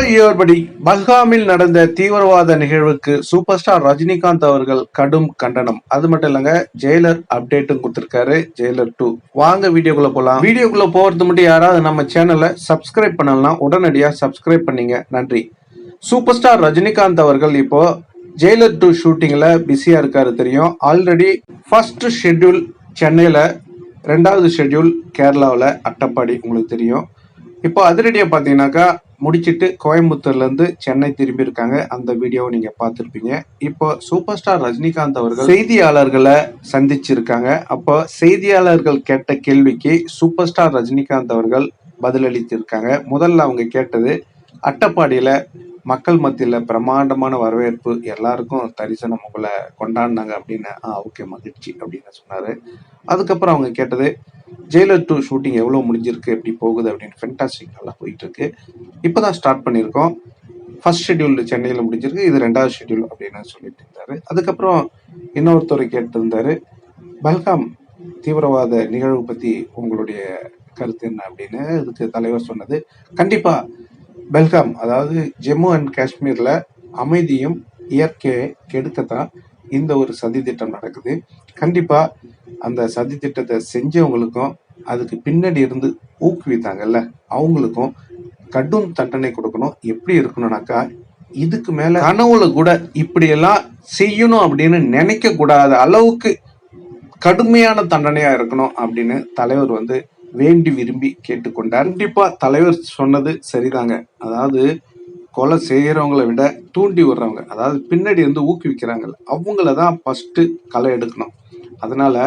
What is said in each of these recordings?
Hi everybody பல்காமில் நடந்த தீவிரவாத நிகழ்வுக்கு சூப்பர் ஸ்டார் ரஜினிகாந்த் அவர்கள் கடும் கண்டனம். அது மட்டும் இல்லங்க ஜெயிலர் அப்டேட்டும் கொடுத்திருக்காரு ஜெயிலர் டூ வாங்க வீடியோக்குள்ள போலாம். வீடியோக்குள்ள போறது மட்டும் யாராவது நம்ம சேனலை சப்ஸ்கிரைப் பண்ணலாம் உடனடியா சப்ஸ்கிரைப் பண்ணீங்க. நன்றி. சூப்பர் ஸ்டார் ரஜினிகாந்த் அவர்கள் இப்போ ஜெயிலர் டூ ஷூட்டிங்ல பிஸியா இருக்காரு தெரியும். ஆல்ரெடி ஃபர்ஸ்ட் ஷெட்யூல் சென்னையில ரெண்டாவது ஷெட்யூல் கேரளாவில் அட்டப்பாடி உங்களுக்கு தெரியும். இப்போ அதிரடியா பார்த்தீங்கன்னாக்கா முடிச்சுட்டு கோயம்புத்தூர்லேருந்து சென்னை திரும்பியிருக்காங்க. அந்த வீடியோவை நீங்கள் பார்த்துருப்பீங்க. இப்போ சூப்பர் ஸ்டார் ரஜினிகாந்த் அவர்கள் செய்தியாளர்களை சந்திச்சிருக்காங்க. அப்போ செய்தியாளர்கள் கேட்ட கேள்விக்கு சூப்பர் ஸ்டார் ரஜினிகாந்த் அவர்கள் பதிலளித்திருக்காங்க. முதல்ல அவங்க கேட்டது அட்டப்பாடியில் மக்கள் மத்தியில் பிரம்மாண்டமான வரவேற்பு எல்லாருக்கும் தரிசனம் உங்களை கொண்டாடினாங்க அப்படின்னு ஆ ஓகே மகிழ்ச்சி அப்படின்னு சொன்னார். அதுக்கப்புறம் அவங்க கேட்டது ஜெயிலர் டூ ஷூட்டிங் எவ்வளோ முடிஞ்சிருக்கு எப்படி போகுது? அப்படின்னு ஃபென்டாஸ்டிக் நல்லா போயிட்டுருக்கு. இப்போ தான் ஸ்டார்ட் பண்ணியிருக்கோம். ஃபர்ஸ்ட் ஷெட்யூல் சென்னையில் முடிஞ்சிருக்கு இது ரெண்டாவது ஷெட்யூல் அப்படின்னு சொல்லிட்டு இருந்தார். அதுக்கப்புறம் இன்னொருத்தர் கேட்டிருந்தார் பல்காம் தீவிரவாத நிகழ்வு பற்றி உங்களுடைய கருத்து என்ன? அப்படின்னு இதுக்கு தலைவர் சொன்னது கண்டிப்பாக பெல்காம் அதாவது ஜம்மு அண்ட் காஷ்மீரில் அமைதியும் இயற்கையை கெடுக்கத்தான் இந்த ஒரு சதி திட்டம் நடக்குது. கண்டிப்பாக அந்த சதி திட்டத்தை செஞ்சவங்களுக்கும் அதுக்கு பின்னாடி இருந்து ஊக்குவித்தாங்கல்ல அவங்களுக்கும் கடும் தண்டனை கொடுக்கணும். எப்படி இருக்கணும்னாக்கா இதுக்கு மேல கனவுல கூட இப்படியெல்லாம் செய்யணும் அப்படின்னு நினைக்க கூடாத அளவுக்கு கடுமையான தண்டனையா இருக்கணும் அப்படின்னு தலைவர் வந்து வேண்டி விரும்பி கேட்டுக்கொண்டார் கண்டிப்பா தலைவர் சொன்னது சரிதாங்க. அதாவது கொலை செய்கிறவங்களை விட தூண்டி விடுறவங்க அதாவது பின்னாடி இருந்து ஊக்குவிக்கிறாங்கல்ல அவங்கள தான் ஃபஸ்ட்டு களை எடுக்கணும். அதனால்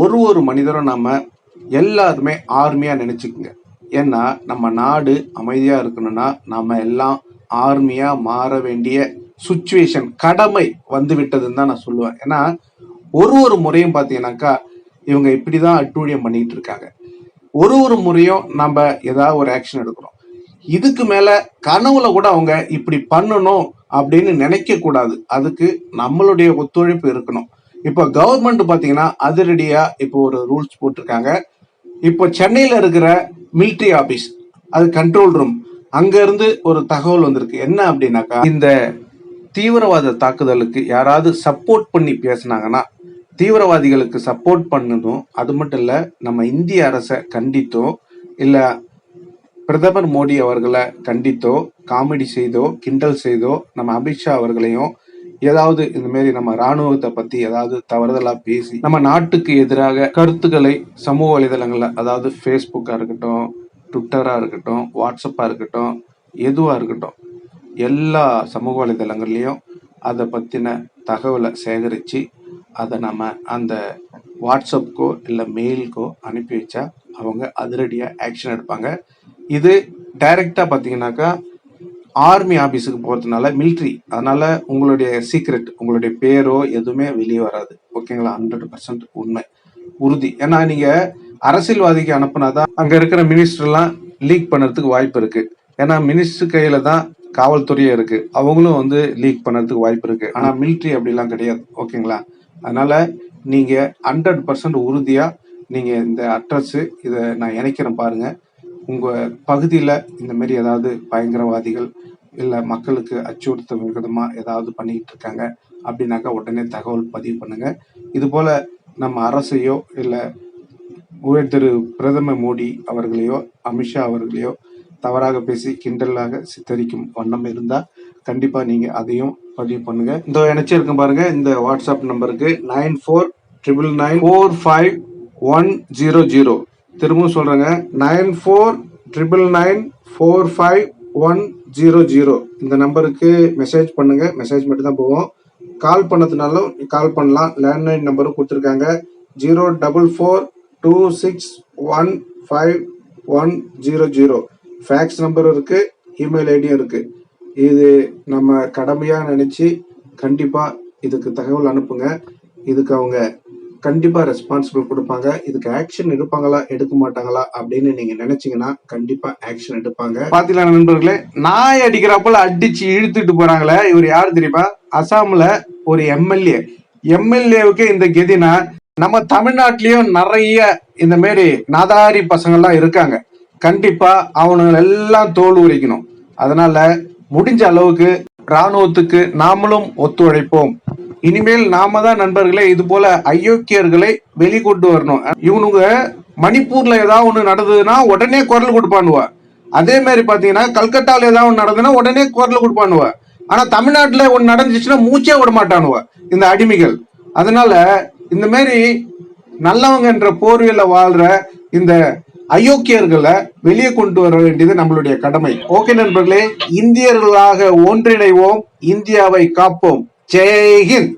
ஒரு ஒரு மனிதரும் நம்ம எல்லாருமே ஆர்மியாக நினைச்சுக்குங்க. ஏன்னா நம்ம நாடு அமைதியாக இருக்கணும்னா நம்ம எல்லாம் ஆர்மியாக மாற வேண்டிய சுச்சுவேஷன் கடமை வந்து விட்டதுன்னு தான் நான் சொல்லுவேன். ஏன்னா ஒரு ஒரு முறையும் பார்த்தீங்கன்னாக்கா இவங்க இப்படி தான் அட்டூழியம் பண்ணிகிட்டு இருக்காங்க. ஒரு ஒரு முறையும் நம்ம ஏதாவது ஒரு ஆக்ஷன் எடுக்கிறோம். இதுக்கு மேல கனவுல கூட அவங்க இப்படி பண்ணணும் அப்படின்னு நினைக்க கூடாது. அதுக்கு நம்மளுடைய ஒத்துழைப்பு இருக்கணும். இப்போ கவர்மெண்ட் பார்த்தீங்கன்னா அதிரடியா இப்போ ஒரு ரூல்ஸ் போட்டிருக்காங்க. இப்போ சென்னையில் இருக்கிற மிலிட்ரி ஆபீஸ் அது கண்ட்ரோல் ரூம் அங்கேருந்து ஒரு தகவல் வந்திருக்கு. என்ன அப்படின்னாக்கா இந்த தீவிரவாத தாக்குதலுக்கு யாராவது சப்போர்ட் பண்ணி பேசுனாங்கன்னா தீவிரவாதிகளுக்கு சப்போர்ட் பண்ணதும் அது மட்டும் இல்லை நம்ம இந்திய அரசை கண்டித்தோ இல்லை பிரதமர் மோடி அவர்களை கண்டித்தோ காமெடி செய்தோ கிண்டல் செய்தோ நம்ம அமித்ஷா அவர்களையும் ஏதாவது இந்த மாதிரி நம்ம ராணுவத்தை பத்தி ஏதாவது தவறுதலா பேசி நம்ம நாட்டுக்கு எதிராக கருத்துக்களை சமூக வலைதளங்கள்ல அதாவது ஃபேஸ்புக்கா இருக்கட்டும் ட்விட்டரா இருக்கட்டும் வாட்ஸ்அப்பா இருக்கட்டும் எதுவா இருக்கட்டும் எல்லா சமூக வலைதளங்கள்லையும் அதை பத்தின தகவலை சேகரிச்சு அதை நம்ம அந்த வாட்ஸ்அப்புக்கோ இல்லை மெயிலுக்கோ அனுப்பி வச்சா அவங்க அதிரடியாக ஆக்ஷன் எடுப்பாங்க. இது டைரெக்டாக பார்த்தீங்கன்னாக்கா ஆர்மி ஆஃபீஸுக்கு போகிறதுனால மில்ட்ரி அதனால் உங்களுடைய சீக்ரெட் உங்களுடைய பேரோ எதுவுமே வெளியே வராது. ஓகேங்களா? ஹண்ட்ரட் பர்சன்ட் உண்மை. உறுதி. ஏன்னா நீங்கள் அரசியல்வாதிக்கு அனுப்புனாதான் அங்கே இருக்கிற மினிஸ்டர்லாம் லீக் பண்ணுறதுக்கு வாய்ப்பு இருக்குது ஏன்னா மினிஸ்டர் கையில் தான் காவல்துறையே இருக்குது அவங்களும் வந்து லீக் பண்ணுறதுக்கு வாய்ப்பு இருக்குது ஆனால் military அப்படிலாம் கிடையாது. ஓகேங்களா? அதனால நீங்க ஹண்ட்ரட் பர்சன்ட் உறுதியா நீங்க இந்த அட்ரஸ் இதை நான் இணைக்கிறேன் பாருங்க. உங்க பகுதியில இந்த மாதிரி ஏதாவது பயங்கரவாதிகள் இல்ல மக்களுக்கு அச்சுறுத்தும் விதமா ஏதாவது பண்ணிக்கிட்டு இருக்காங்க அப்படின்னாக்கா உடனே தகவல் பதிவு பண்ணுங்க. இது போல நம்ம அரசையோ இல்ல திரு பிரதமர் மோடி அவர்களையோ அமித்ஷா அவர்களையோ தவறாக பேசி கிண்டலாக சித்தரிக்கும் வண்ணம் இருந்தால் கண்டிப்பா நீங்க அதையும் பதிவு பண்ணுங்க. இந்த இணைச்சிருக்கும் பாருங்க இந்த வாட்ஸ்அப் நம்பருக்கு nine four triple nine four five one zero zero திரும்பவும் சொல்றேங்க nine four triple nine four five one zero zero இந்த நம்பருக்கு மெசேஜ் பண்ணுங்க மெசேஜ் மட்டும் தான் போவோம் கால் பண்ணதுனாலும் கால் பண்ணலாம். லேண்ட்லைன் நம்பரும் கொடுத்துருக்காங்க zero double four two six one five one zero zero fax நம்பரும் இருக்குது இமெயில் ஐடியும் இருக்குது இது நம்ம கடமையாக நினச்சி கண்டிப்பாக இதுக்கு தகவல் அனுப்புங்க. இதுக்கு அவங்க கண்டிப்பாக ரெஸ்பான்சிபிள் கொடுப்பாங்க. இதுக்கு ஆக்ஷன் எடுப்பாங்களா எடுக்க மாட்டாங்களா அப்படின்னு நீங்கள் நினச்சிங்கன்னா கண்டிப்பாக ஆக்ஷன் எடுப்பாங்க. பார்த்தீங்களா நண்பர்களே நாய் அடிக்கிறப்பல அடித்து இழுத்துட்டு போகிறாங்களே இவர் யார் தெரியுமா? அசாமில் ஒரு எம்எல்ஏ எம்எல்ஏவுக்கு இந்த கெதினா நம்ம தமிழ்நாட்டிலயும் நிறைய இந்த மாரி நாதாரி பசங்கள்லாம் இருக்காங்க. கண்டிப்பா அவனுங்க எல்லாம் தோல் உரிக்கணும். அதனால முடிஞ்ச அளவுக்கு ராணுவத்துக்கு நாமளும் ஒத்துழைப்போம். இனிமேல் நாம தான் நண்பர்களே இது போல அயோக்கியர்களை வெளிக்கொண்டு வரணும். இவனுங்க மணிப்பூர்ல ஏதாவது ஒண்ணு நடந்ததுன்னா உடனே குரல் கொடுப்பானுவ. அதே மாதிரி பாத்தீங்கன்னா கல்கட்டால ஏதாவது ஒண்ணு நடந்ததுன்னா உடனே குரல் கொடுப்பானுவ. ஆனா தமிழ்நாட்டுல ஒன்று நடந்துச்சுன்னா மூச்சே விட மாட்டானுவ இந்த அடிமைகள். அதனால இந்த மாதிரி நல்லவங்க என்ற போர்வையில வாழ்ற இந்த அயோக்கியர்களை வெளியே கொண்டு வர வேண்டியது நம்மளுடைய கடமை. ஓகே நண்பர்களே இந்தியர்களாக ஒன்றிணைவோம் இந்தியாவை காப்போம். ஜெய் ஹிந்த்!